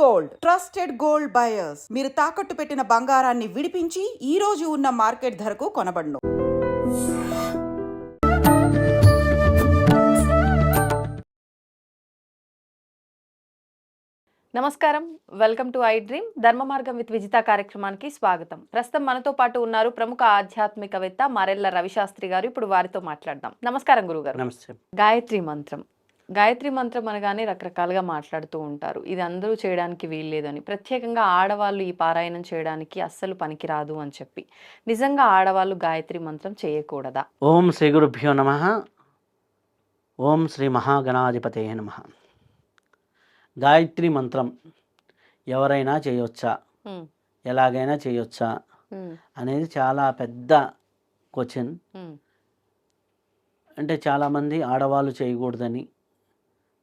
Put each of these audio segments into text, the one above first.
Gold trusted gold buyers. మీరు తాకట్టు పెట్టిన బంగారాన్ని విడిపించి ఈ రోజు ఉన్న మార్కెట్ ధరకు కొనబడును. నమస్కారం. Welcome to I Dream. Dharma Margam with Vijitha కార్యక్రమానికి స్వాగతం. ప్రస్తుతం మనతో పాటు ఉన్నారు ప్రముఖ ఆధ్యాత్మికవేత్త మరెల్ల రవిశాస్త్రి గారు. ఇప్పుడు వారితో మాట్లాడదాం. నమస్కారం గురుగారు. నమస్తే. గాయత్రి మంత్రం. గాయత్రి మంత్రం అనగానే రకరకాలుగా మాట్లాడుతూ ఉంటారు. ఇది అందరూ చేయడానికి వీల్లేదని. ప్రత్యేకంగా ఆడవాళ్ళు ఈ పారాయణం చేయడానికి అస్సలు పనికిరాదు అని చెప్పి. నిజంగా ఆడవాళ్ళు గాయత్రి మంత్రం చేయకూడదా? ఓం శ్రీ గురుభ్యో నమ. ఓం శ్రీ మహాగణాధిపతే నమ. గాయత్రి మంత్రం ఎవరైనా చేయొచ్చా? ఎలాగైనా చేయొచ్చా? అనేది చాలా పెద్ద క్వశ్చన్. అంటే చాలామంది ఆడవాళ్ళు చేయకూడదని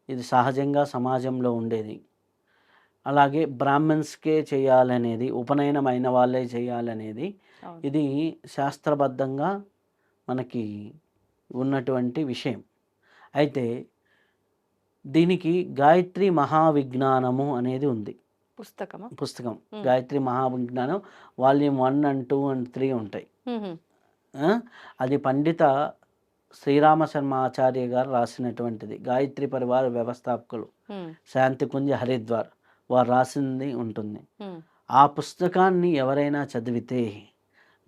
ఇది సహజంగా సమాజంలో ఉండేది. అలాగే బ్రాహ్మణ్స్కే చేయాలనేది ఉపనయనమైన వాళ్ళే చేయాలనేది. ఇది శాస్త్రబద్ధంగా మనకి ఉన్నటువంటి విషయం. అయితే దీనికి గాయత్రి మహావిజ్ఞానము అనేది ఉంది. పుస్తకం. Hmm. Gayatri Mahavijnanam volume one and two and three ఉంటాయి? అది పండిత శ్రీరామ శర్మ ఆచార్య గారు రాసినటువంటిది. గాయత్రి పరివార వ్యవస్థాపకులు శాంతికుంజ హరిద్వార్ వారు రాసింది ఉంటుంది. ఆ పుస్తకాన్ని ఎవరైనా చదివితే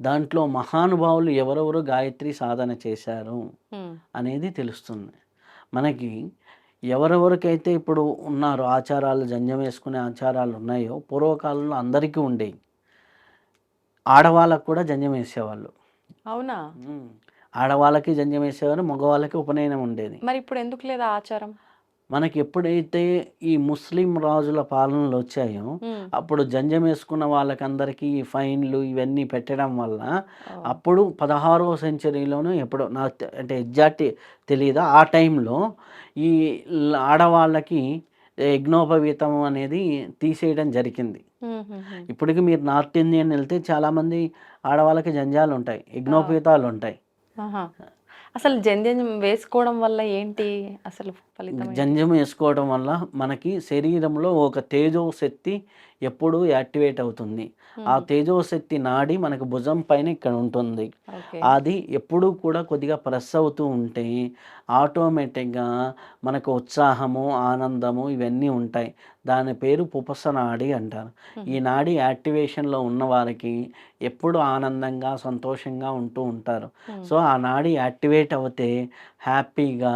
దాంట్లో మహానుభావులు ఎవరెవరు గాయత్రి సాధన చేశారు అనేది తెలుస్తుంది. మనకి ఎవరెవరికైతే ఇప్పుడు ఉన్నారో ఆచారాలు జంజం వేసుకునే ఆచారాలు ఉన్నాయో పూర్వకాలంలో అందరికీ ఉండేవి. ఆడవాళ్ళకు కూడా జంజం వేసేవాళ్ళు. అవునా. ఆడవాళ్ళకి జంజం వేసేవారు మగవాళ్ళకి ఉపనయనం ఉండేది. మరి ఇప్పుడు ఎందుకు లేదా ఆచారం? మనకి ఎప్పుడైతే ఈ ముస్లిం రాజుల పాలనలు వచ్చాయో అప్పుడు జంజం వేసుకున్న వాళ్ళకందరికీ ఈ ఫైన్లు ఇవన్నీ పెట్టడం వల్ల అప్పుడు పదహారవ సెంచరీలోనూ ఎప్పుడో తె- అంటే ఎగ్జాక్ట్ తెలియదా ఆ టైంలో ఈ ఆడవాళ్ళకి యజ్ఞోపవీతం అనేది తీసేయడం జరిగింది. ఇప్పటికి మీరు నార్త్ ఇండియన్ వెళ్తే చాలామంది ఆడవాళ్ళకి జంజాలు ఉంటాయి యజ్ఞోపవీతాలు ఉంటాయి. అసలు జంజం వేసుకోవడం వల్ల ఏంటి? అసలు ఫలితం జంజం వేసుకోవడం వల్ల మనకి శరీరంలో ఒక తేజో శక్తి ఎప్పుడూ యాక్టివేట్ అవుతుంది. ఆ ఉమ్, తేజో శక్తి నాడి మనకు భుజం పైన ఇక్కడ ఉంటుంది. అది ఎప్పుడూ కూడా కొద్దిగా ప్రెస్ అవుతూ ఉంటే ఆటోమేటిక్గా మనకు ఉత్సాహము ఆనందము ఇవన్నీ ఉంటాయి. దాని పేరు పుపస నాడి అంటారు. ఈ నాడి యాక్టివేషన్లో ఉన్న వారికి ఎప్పుడు ఆనందంగా సంతోషంగా ఉంటూ ఉంటారు. సో ఆ నాడి యాక్టివేట్ అవుతే హ్యాపీగా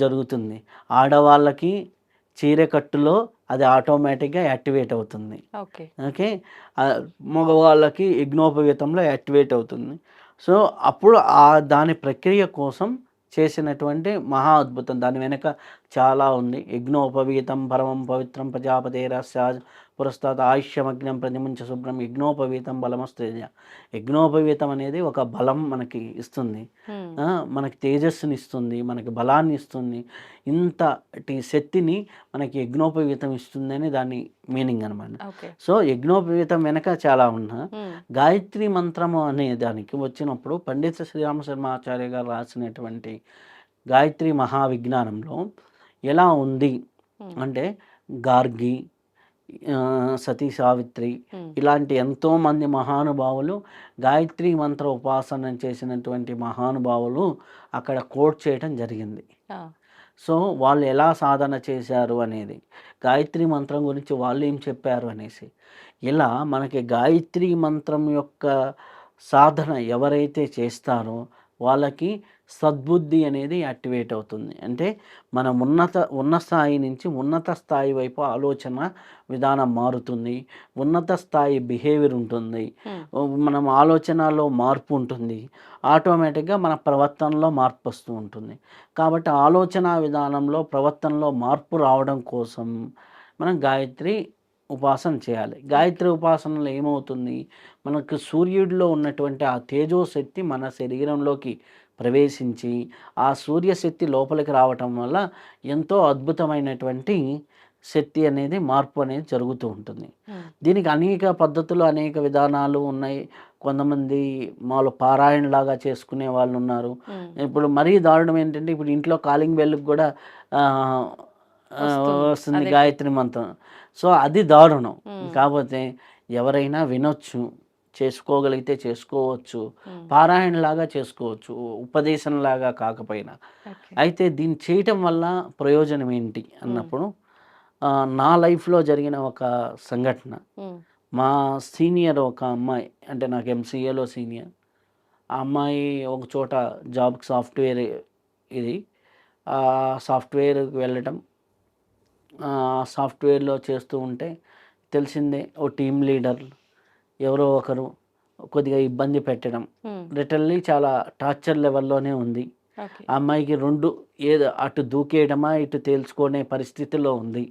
జరుగుతుంది. ఆడవాళ్ళకి చీరకట్టులో అది ఆటోమేటిక్గా యాక్టివేట్ అవుతుంది. ఓకే. మగవాళ్ళకి యజ్ఞోపవీతంలో యాక్టివేట్ అవుతుంది. సో అప్పుడు ఆ దాని ప్రక్రియ కోసం చేసినటువంటి మహా అద్భుతం. దాని వెనుక చాలా ఉంది. యజ్ఞోపవీతం పరమం పవిత్రం ప్రజాపతే రస్యా పురస్తాత్ ఆయుష్యమగ్నం ప్రతిముంచ శుభ్రం యజ్ఞోపవీతం బలమస్తేజ. యజ్ఞోపవీతం అనేది ఒక బలం మనకి ఇస్తుంది. మనకి తేజస్సుని ఇస్తుంది మనకి బలాన్ని ఇస్తుంది. ఇంతటి శక్తిని మనకి యజ్ఞోపవీతం ఇస్తుంది అని దాని మీనింగ్ అనమాట సో యజ్ఞోపవీతం వెనక చాలా ఉన్నా గాయత్రి మంత్రము అనే దానికి వచ్చినప్పుడు పండిత శ్రీరామ శర్మ ఆచార్య గారు రాసినటువంటి గాయత్రి మహావిజ్ఞానంలో ఎలా ఉంది? అంటే గార్గి సతీ సావిత్రి ఇలాంటి ఎంతోమంది మహానుభావులు గాయత్రి మంత్ర ఉపాసన చేసినటువంటి మహానుభావులు అక్కడ కోట్ చేయటం జరిగింది. సో వాళ్ళు ఎలా సాధన చేశారు అనేది గాయత్రి మంత్రం గురించి వాళ్ళు ఏం చెప్పారు అనేసి. ఇలా మనకి గాయత్రి మంత్రం యొక్క సాధన ఎవరైతే చేస్తారో వాళ్ళకి సద్బుద్ధి అనేది యాక్టివేట్ అవుతుంది. అంటే మనం ఉన్నత ఉన్న స్థాయి నుంచి ఉన్నత స్థాయి వైపు ఆలోచన విధానం మారుతుంది. ఉన్నత స్థాయి బిహేవియర్ ఉంటుంది. మనం ఆలోచనలో మార్పు ఉంటుంది. ఆటోమేటిక్గా మన ప్రవర్తనలో మార్పు వస్తూ ఉంటుంది. కాబట్టి ఆలోచన విధానంలో ప్రవర్తనలో మార్పు రావడం కోసం మనం గాయత్రి ఉపాసన చేయాలి. గాయత్రి ఉపాసనలో ఏమవుతుంది? మనకు సూర్యుడిలో ఉన్నటువంటి ఆ తేజోశక్తి మన శరీరంలోకి ప్రవేశించి ఆ సూర్యశక్తి లోపలికి రావటం వల్ల ఎంతో అద్భుతమైనటువంటి శక్తి అనేది మార్పు అనేది జరుగుతూ ఉంటుంది. దీనికి అనేక పద్ధతులు అనేక విధానాలు ఉన్నాయి. కొంతమంది మాలో పారాయణ లాగా చేసుకునే వాళ్ళు ఉన్నారు. ఇప్పుడు మరీ దారుణం ఏంటంటే ఇప్పుడు ఇంట్లో కాలింగ్ బెల్కి కూడా వస్తుంది. గాయత్రి మంత్రం సో అది దారుణం. కాకపోతే ఎవరైనా వినొచ్చు చేసుకోగలిగితే చేసుకోవచ్చు. పారాయణలాగా చేసుకోవచ్చు ఉపదేశంలాగా కాకపోయినా. అయితే దీన్ని చేయటం వల్ల ప్రయోజనం ఏంటి అన్నప్పుడు నా లైఫ్లో జరిగిన ఒక సంఘటన. మా సీనియర్ ఒక అమ్మాయి అంటే నాకు ఎంసీఏలో సీనియర్ ఆ అమ్మాయి ఒక చోట జాబ్కి సాఫ్ట్వేర్ ఇది ఆ సాఫ్ట్వేర్కి వెళ్ళటం సాఫ్ట్వేర్లో చేస్తూ ఉంటే తెలిసిందే ఓ టీమ్ లీడర్ ఎవరో ఒకరు కొద్దిగా ఇబ్బంది పెట్టడం. లిటరల్లీ చాలా టార్చర్ లెవెల్లోనే ఉంది అమ్మాయికి రెండు ఏదో అటు దూకేయడమా ఇటు తేల్చుకునే పరిస్థితిలో ఉంది.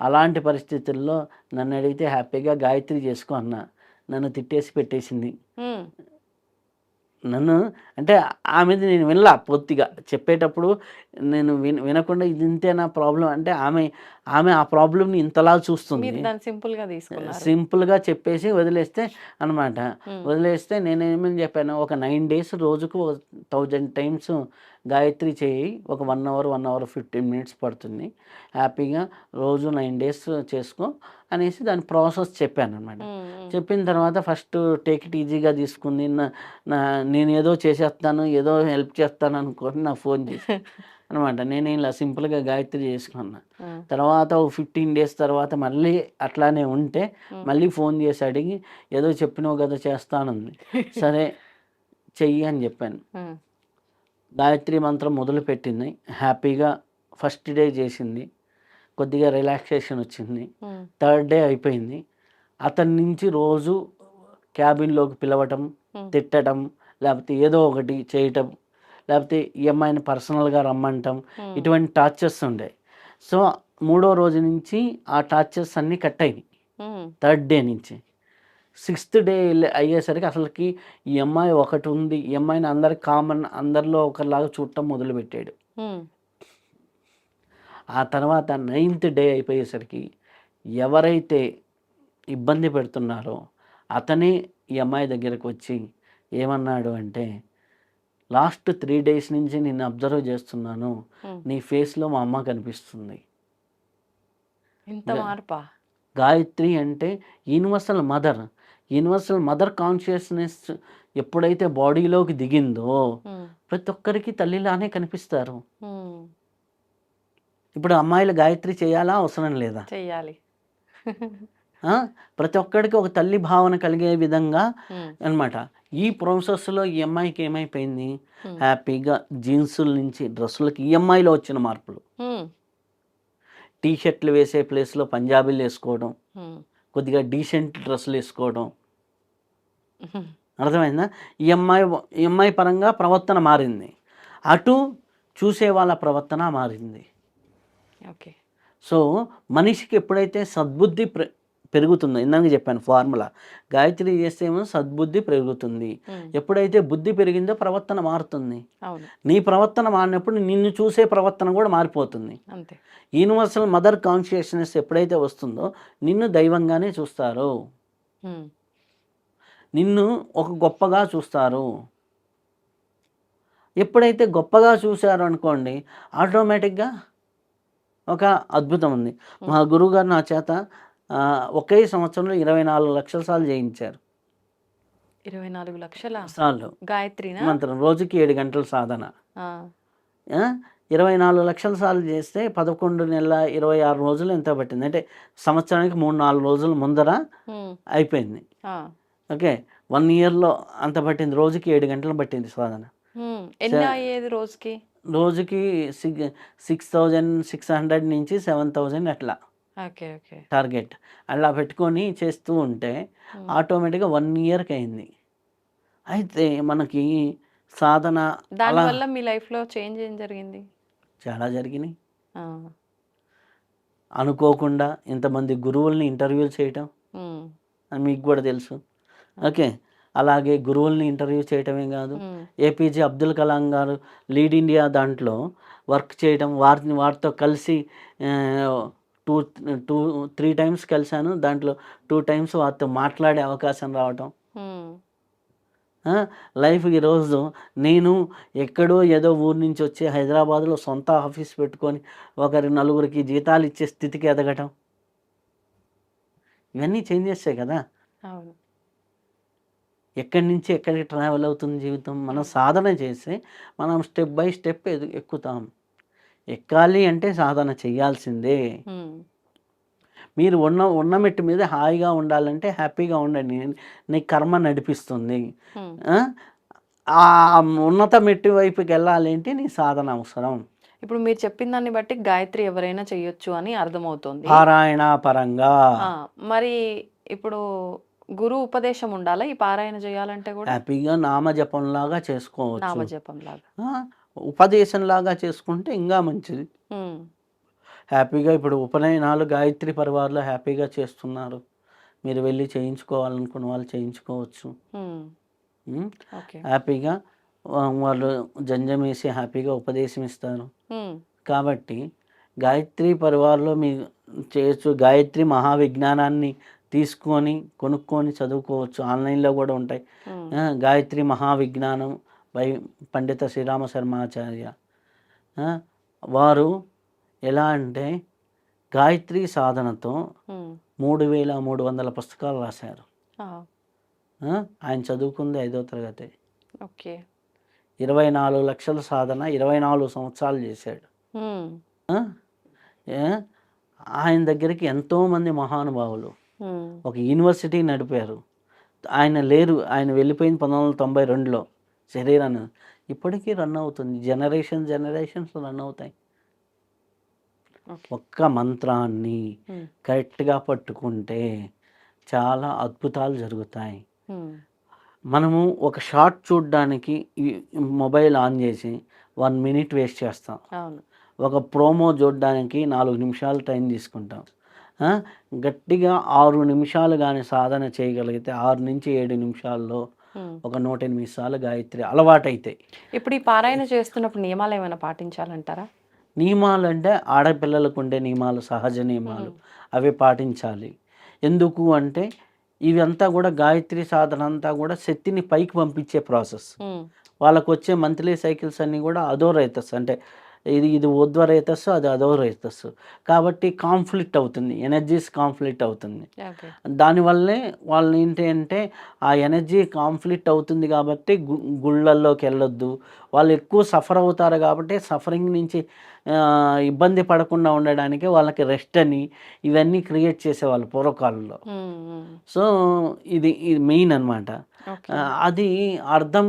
అలాంటి పరిస్థితుల్లో నన్ను అడిగితే హ్యాపీగా గాయత్రి చేసుకో అన్న నన్ను తిట్టేసి పెట్టేసింది. నన్ను అంటే ఆమెది నేను వినలా పూర్తిగా. చెప్పేటప్పుడు నేను విన వినకుండా ఇది ఇంతే నా ప్రాబ్లం అంటే ఆమె ఆమె ఆ ప్రాబ్లమ్ని ఇంతలా చూస్తుంది. మీరు దాన్ని సింపుల్గా తీసుకున్నారు. సింపుల్గా చెప్పేసి వదిలేస్తే అనమాట. వదిలేస్తే నేను ఏమని చెప్పాను? ఒక నైన్ డేస్ రోజుకు ఒక థౌజండ్ టైమ్స్ గాయత్రి చేయి. ఒక one hour one hour fifteen minutes పడుతుంది. హ్యాపీగా రోజు నైన్ డేస్ చేసుకో అనేసి దాని ప్రాసెస్ చెప్పాను అనమాట. చెప్పిన తర్వాత ఫస్ట్ టేక్ ఇట్ ఈజీగా తీసుకుంది. నా నా నేను ఏదో చేసేస్తాను ఏదో హెల్ప్ చేస్తాను అనుకొని నాకు ఫోన్ చేసి అనమాట నేను ఇలా సింపుల్గా గాయత్రి చేసుకున్నా. తర్వాత ఒక ఫిఫ్టీన్ డేస్ తర్వాత మళ్ళీ అట్లానే ఉంటే. మళ్ళీ ఫోన్ చేసి అడిగి ఏదో చెప్పినావు కదా చేస్తానుంది సరే చెయ్యి అని చెప్పాను. గాయత్రి మంత్రం మొదలుపెట్టింది హ్యాపీగా ఫస్ట్ డే చేసింది కొద్దిగా రిలాక్సేషన్ వచ్చింది. థర్డ్ డే అయిపోయింది అతని నుంచి రోజు క్యాబిన్లోకి పిలవటం. తిట్టడం లేకపోతే ఏదో ఒకటి చేయటం లేకపోతే ఈ అమ్మాయిని పర్సనల్గా రమ్మంటం. ఇటువంటి టార్చర్స్ ఉండే సో మూడో రోజు నుంచి ఆ టార్చర్స్ అన్నీ కట్ అయినాయి. థర్డ్ డే నుంచి సిక్స్త్ డే అయ్యేసరికి అసలుకి ఈ అమ్మాయి ఒకటి ఉంది ఈ అమ్మాయిని అందరి కామన్ అందరిలో ఒకరిలాగా చూడటం మొదలుపెట్టాడు. ఆ తర్వాత నైన్త్ డే అయిపోయేసరికి ఎవరైతే ఇబ్బంది పెడుతున్నారో అతనే ఈ అమ్మాయి దగ్గరకు వచ్చి ఏమన్నాడు అంటే లాస్ట్ త్రీ డేస్ నుంచి నిన్ను అబ్జర్వ్ చేస్తున్నాను. నీ ఫేస్లో మా అమ్మ కనిపిస్తుంది గాయత్రి అంటే universal mother universal mother consciousness ఎప్పుడైతే బాడీలోకి దిగిందో. ప్రతి ఒక్కరికి తల్లిలానే కనిపిస్తారు. ఇప్పుడు అమ్మాయిలు గాయత్రి చేయాలా అవసరం లేదా చెయ్యాలి ఆ? ప్రతి ఒక్కరికి ఒక తల్లి భావన కలిగే విధంగా ఉమ్. ఈ ప్రాసెస్లో ఈ అమ్మాయికి ఏమైపోయింది. హ్యాపీగా జీన్సుల నుంచి డ్రెస్సులకి ఈ అమ్మాయిలో వచ్చిన మార్పులు. టీ షర్ట్లు వేసే ప్లేస్లో పంజాబీలు వేసుకోవడం. కొద్దిగా డీసెంట్ డ్రెస్సులు వేసుకోవడం. అర్థమైందా ఈ అమ్మాయి ఈ అమ్మాయి పరంగా ప్రవర్తన మారింది అటు చూసే వాళ్ళ ప్రవర్తన మారింది ఓకే సో మనిషికి ఎప్పుడైతే సద్బుద్ధి ప్ర పెరుగుతుందో. ఇందాక చెప్పాను ఫార్ములా. గాయత్రి చేస్తే ఏమో సద్బుద్ధి పెరుగుతుంది. ఎప్పుడైతే బుద్ధి పెరిగిందో ప్రవర్తన మారుతుంది. నీ ప్రవర్తన మారినప్పుడు నిన్ను చూసే ప్రవర్తన కూడా మారిపోతుంది. యూనివర్సల్ మదర్ కాన్షియస్నెస్ ఎప్పుడైతే వస్తుందో నిన్ను దైవంగానే చూస్తారు. నిన్ను ఒక గొప్పగా చూస్తారు. ఎప్పుడైతే గొప్పగా చూశారు అనుకోండి ఆటోమేటిక్గా ఒక అద్భుతం ఉంది. మా గురువుగారు నా చేత ఒకే సంవత్సరంలో ఇరవై నాలుగు లక్షల సార్లు చేయించారు ఇరవై నాలుగు లక్షల? సార్లు. గాయత్రినా? మంత్రం రోజుకి ఏడు గంటల సాధన. ఇరవై నాలుగు లక్షల సార్లు చేస్తే పదకొండు నెలల ఇరవై ఆరు రోజులు ఎంత పట్టింది? అంటే సంవత్సరానికి మూడు నాలుగు రోజుల ముందర. అయిపోయింది. ఓకే వన్ ఇయర్లో అంత పట్టింది? రోజుకి ఏడు గంటలు పట్టింది సాధన. రోజుకి? రోజుకి six six thousand six hundred నుంచి సెవెన్ థౌజండ్ అట్లా. టార్గెట్. అలా పెట్టుకొని చేస్తూ ఉంటే. ఆటోమేటిక్గా వన్ ఇయర్కి అయింది అయితే మనకి సాధన దానివల్ల మీ లైఫ్లో చేంజ్ ఏం జరిగింది? చాలా జరిగినాయి. అనుకోకుండా ఇంతమంది గురువుల్ని ఇంటర్వ్యూలు చేయటం మీకు కూడా తెలుసు. ఓకే. అలాగే గురువుల్ని ఇంటర్వ్యూ చేయటమే కాదు. ఏపీజే అబ్దుల్ కలాం గారు లీడ్ ఇండియా దాంట్లో వర్క్ చేయడం వారిని వారితో కలిసి టూ టూ త్రీ టైమ్స్ కలిశాను. దాంట్లో టూ టైమ్స్ వారితో మాట్లాడే అవకాశం రావటం. లైఫ్ ఈరోజు నేను ఎక్కడో ఏదో ఊరు నుంచి వచ్చి హైదరాబాద్లో సొంత ఆఫీస్ పెట్టుకొని ఒకరి నలుగురికి జీతాలు ఇచ్చే స్థితికి ఎదగటం. ఇవన్నీ చేంజ్ చేస్తాయి కదా? ఎక్కడి నుంచి ఎక్కడికి ట్రావెల్ అవుతుంది జీవితం? మనం సాధన చేస్తే మనం స్టెప్ బై స్టెప్ ఎదు ఎక్కుతాం. ఎక్కాలి అంటే సాధన చేయాల్సిందే. మీరు ఉన్న ఉన్న మెట్టు మీద హాయిగా ఉండాలంటే హ్యాపీగా ఉండండి. నీ కర్మ నడిపిస్తుంది. ఆ? ఉన్నత మెట్టు వైపుకి వెళ్ళాలి అంటే నీ సాధన అవసరం. ఇప్పుడు మీరు చెప్పిన దాన్ని బట్టి గాయత్రి ఎవరైనా చేయొచ్చు అని అర్థమవుతుంది. పారాయణ పరంగా. మరి ఇప్పుడు గురు ఉపదేశం ఉండాలా? ఈ పారాయణ చేయాలంటే కూడా? హ్యాపీగా నామజపంలాగా చేసుకోవచ్చు. నామజపం లాగా ఉపదేశంలాగా చేసుకుంటే ఇంకా మంచిది. హ్యాపీగా ఇప్పుడు ఉపనయనాలు గాయత్రి పరివార్లో హ్యాపీగా చేస్తున్నారు. మీరు వెళ్ళి చేయించుకోవాలనుకున్న వాళ్ళు చేయించుకోవచ్చు. హ్యాపీగా వాళ్ళు జంజం వేసి హ్యాపీగా ఉపదేశం ఇస్తారు. కాబట్టి గాయత్రి పరివార్లో మీ చేయొచ్చు గాయత్రి మహావిజ్ఞానాన్ని తీసుకొని కొనుక్కొని చదువుకోవచ్చు. ఆన్లైన్లో కూడా ఉంటాయి. గాయత్రి మహావిజ్ఞానం బై పండిత శ్రీరామ శర్మాచార్య. వారు ఎలా అంటే గాయత్రి సాధనతో మూడు వేల మూడు వందల పుస్తకాలు రాశారు. ఆయన చదువుకుంది ఐదో తరగతి. ఓకే. ఇరవై నాలుగు లక్షల సాధన ఇరవై నాలుగు సంవత్సరాలు చేశాడు? ఆయన దగ్గరికి ఎంతోమంది మహానుభావులు ఒక యూనివర్సిటీ నడిపారు. ఆయన లేరు ఆయన వెళ్ళిపోయింది పంతొమ్మిది వందల తొంభై రెండులో. శరీరాన్ని ఇప్పటికీ రన్ అవుతుంది. జనరేషన్ జనరేషన్స్ రన్ అవుతాయి. ఒక్క మంత్రాన్ని కరెక్ట్గా పట్టుకుంటే చాలా అద్భుతాలు జరుగుతాయి. మనము ఒక షార్ట్ చూడడానికి మొబైల్ ఆన్ చేసి వన్ మినిట్ వేస్ట్ చేస్తాం. ఒక ప్రోమో చూడడానికి నాలుగు నిమిషాలు టైం తీసుకుంటాం? గట్టిగా ఆరు నిమిషాలు కానీ సాధన చేయగలిగితే ఆరు నుంచి ఏడు నిమిషాల్లో. ఒక నూట ఎనిమిది సార్లు గాయత్రి అలవాటైతాయి ఇప్పుడు ఈ పారాయణ చేస్తున్నప్పుడు నియమాలు ఏమైనా పాటించాలంటారా? నియమాలు అంటే ఆడపిల్లలకు ఉండే నియమాలు సహజ నియమాలు అవి పాటించాలి. ఎందుకు అంటే ఇవంతా కూడా గాయత్రి సాధన అంతా కూడా శక్తిని పైకి పంపించే ప్రాసెస్. వాళ్ళకు వచ్చే మంత్లీ సైకిల్స్ అన్నీ కూడా అదో రైతస్ అంటే ఇది ఇది ఉద్వ రైతస్సు అది అదో రైతస్సు. కాబట్టి కాన్ఫ్లిక్ట్ అవుతుంది. ఎనర్జీస్ కాన్ఫ్లిక్ట్ అవుతుంది. దానివల్లే వాళ్ళు ఏంటి అంటే ఆ ఎనర్జీ కాన్ఫ్లిక్ట్ అవుతుంది కాబట్టి గు గుళ్ళల్లోకి వెళ్ళొద్దు. వాళ్ళు ఎక్కువ సఫర్ అవుతారు కాబట్టి సఫరింగ్ నుంచి ఇబ్బంది పడకుండా ఉండడానికి వాళ్ళకి రెస్ట్ అని ఇవన్నీ క్రియేట్ చేసేవాళ్ళు పూర్వకాలంలో. సో ఇది ఇది మెయిన్ అనమాట అది అర్థం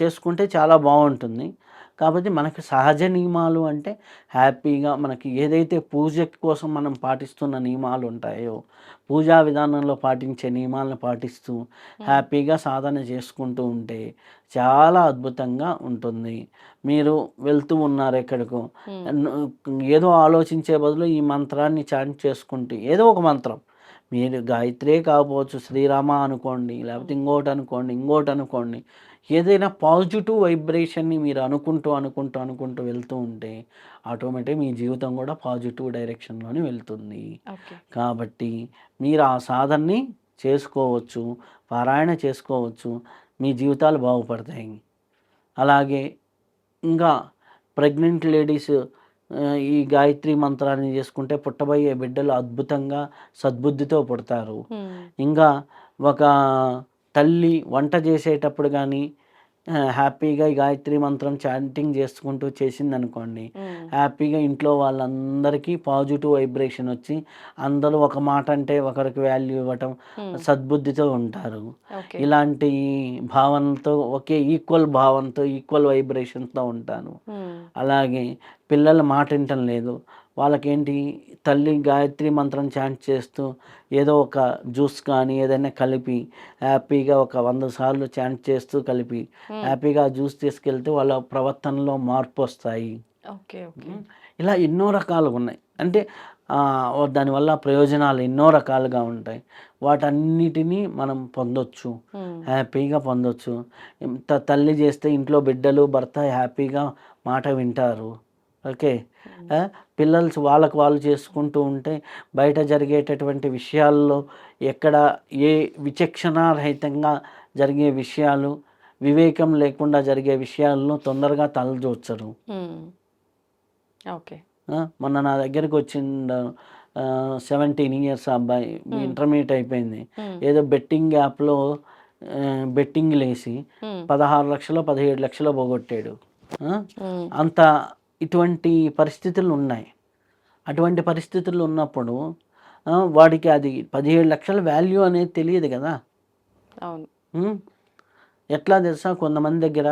చేసుకుంటే చాలా బాగుంటుంది. కాబట్టి మనకి సహజ నియమాలు అంటే హ్యాపీగా మనకి ఏదైతే పూజ కోసం మనం పాటిస్తున్న నియమాలు ఉంటాయో పూజా విధానంలో పాటించే నియమాలను పాటిస్తూ హ్యాపీగా సాధన చేసుకుంటూ ఉంటే చాలా అద్భుతంగా ఉంటుంది. మీరు వెళ్తూ ఉన్నారు ఎక్కడికో ఏదో ఆలోచించే బదులు ఈ మంత్రాన్ని చాంట్ చేసుకుంటూ ఏదో ఒక మంత్రం. మీరు గాయత్రే కాకపోవచ్చు శ్రీరామ అనుకోండి లేకపోతే ఇంకోటి అనుకోండి ఇంకోటి అనుకోండి ఏదైనా పాజిటివ్ వైబ్రేషన్ని మీరు అనుకుంటూ అనుకుంటూ అనుకుంటూ వెళ్తూ ఉంటే ఆటోమేటిక్ మీ జీవితం కూడా పాజిటివ్ డైరెక్షన్లోనే వెళ్తుంది. కాబట్టి మీరు ఆ సాధనని చేసుకోవచ్చు పారాయణ చేసుకోవచ్చు మీ జీవితాలు బాగుపడతాయి. అలాగే ఇంకా ప్రెగ్నెంట్ లేడీస్ ఈ గాయత్రి మంత్రాన్ని చేసుకుంటే పుట్టబోయే బిడ్డలు అద్భుతంగా సద్బుద్ధితో పుడతారు. ఇంకా ఒక తల్లి వంట చేసేటప్పుడు కానీ హ్యాపీగా ఈ గాయత్రి మంత్రం చాంటింగ్ చేసుకుంటూ చేసింది అనుకోండి హ్యాపీగా ఇంట్లో వాళ్ళందరికీ పాజిటివ్ వైబ్రేషన్ వచ్చి అందరూ ఒక మాట అంటే ఒకరికి వాల్యూ ఇవ్వటం సద్బుద్ధితో ఉంటారు. ఇలాంటి భావనతో ఒకే ఈక్వల్ భావనతో ఈక్వల్ వైబ్రేషన్తో ఉంటాను. ఉమ్, అలాగే పిల్లలు మాట వింటం లేదు వాళ్ళకేంటి తల్లి గాయత్రి మంత్రం చాంట్ చేస్తూ ఏదో ఒక జ్యూస్ కానీ ఏదైనా కలిపి హ్యాపీగా ఒక వంద సార్లు చాంట్ చేస్తూ కలిపి ఉమ్, హ్యాపీగా జ్యూస్ తీసుకెళ్తే వాళ్ళ ప్రవర్తనలో మార్పు వస్తాయి. ఓకే ఓకే ఇలా ఎన్నో రకాలుగా ఉన్నాయి. అంటే దానివల్ల ప్రయోజనాలు ఎన్నో రకాలుగా ఉంటాయి. వాటన్నిటినీ మనం పొందొచ్చు. ఉమ్, హ్యాపీగా పొందొచ్చు. తల్లి చేస్తే ఇంట్లో బిడ్డలు భర్త హ్యాపీగా మాట వింటారు. ఓకే ఆ, పిల్లలు వాళ్ళకు వాళ్ళు చేసుకుంటూ ఉంటే బయట జరిగేటటువంటి విషయాల్లో ఎక్కడ ఏ విచక్షణారహితంగా జరిగే విషయాలు వివేకం లేకుండా జరిగే విషయాలను తొందరగా తలదూర్చరు. ఓకే. మొన్న నా దగ్గరికి వచ్చిండ సెవెంటీన్ ఇయర్స్ అబ్బాయి. ఇంటర్మీడియట్ అయిపోయింది. ఏదో బెట్టింగ్ యాప్లో బెట్టింగ్ లేసి. పదహారు లక్షలు పదిహేడు లక్షలు పోగొట్టాడు. అంత ఇటువంటి పరిస్థితులు ఉన్నాయి. అటువంటి పరిస్థితులు ఉన్నప్పుడు వాడికి అది పదిహేడు లక్షల వాల్యూ అనేది తెలియదు కదా. అవును. ఎట్లా తెలుసా? కొంతమంది దగ్గర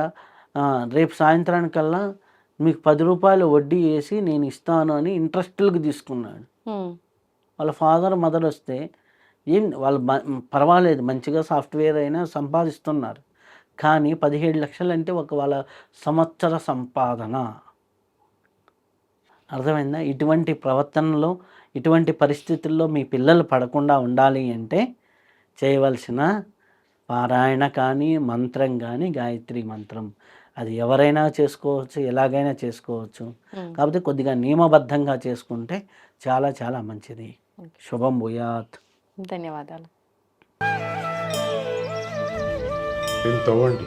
రేపు సాయంత్రానికల్లా మీకు పది రూపాయలు వడ్డీ వేసి నేను ఇస్తాను అని ఇంట్రెస్ట్లకు తీసుకున్నాడు. వాళ్ళ ఫాదర్ మదర్ వస్తే ఏం వాళ్ళు పర్వాలేదు మంచిగా సాఫ్ట్వేర్ అయినా సంపాదిస్తున్నారు. కానీ పదిహేడు లక్షలు అంటే ఒక వాళ్ళ సంవత్సర సంపాదన. అర్థమైందా ఇటువంటి ప్రవర్తనలో ఇటువంటి పరిస్థితుల్లో మీ పిల్లలు పడకుండా ఉండాలి అంటే చేయవలసిన పారాయణ కానీ మంత్రం కానీ గాయత్రి మంత్రం అది ఎవరైనా చేసుకోవచ్చు ఎలాగైనా చేసుకోవచ్చు. కాకపోతే కొద్దిగా నియమబద్ధంగా చేసుకుంటే చాలా చాలా మంచిది. శుభం భూయాత్ ధన్యవాదాలు. తవ్వండి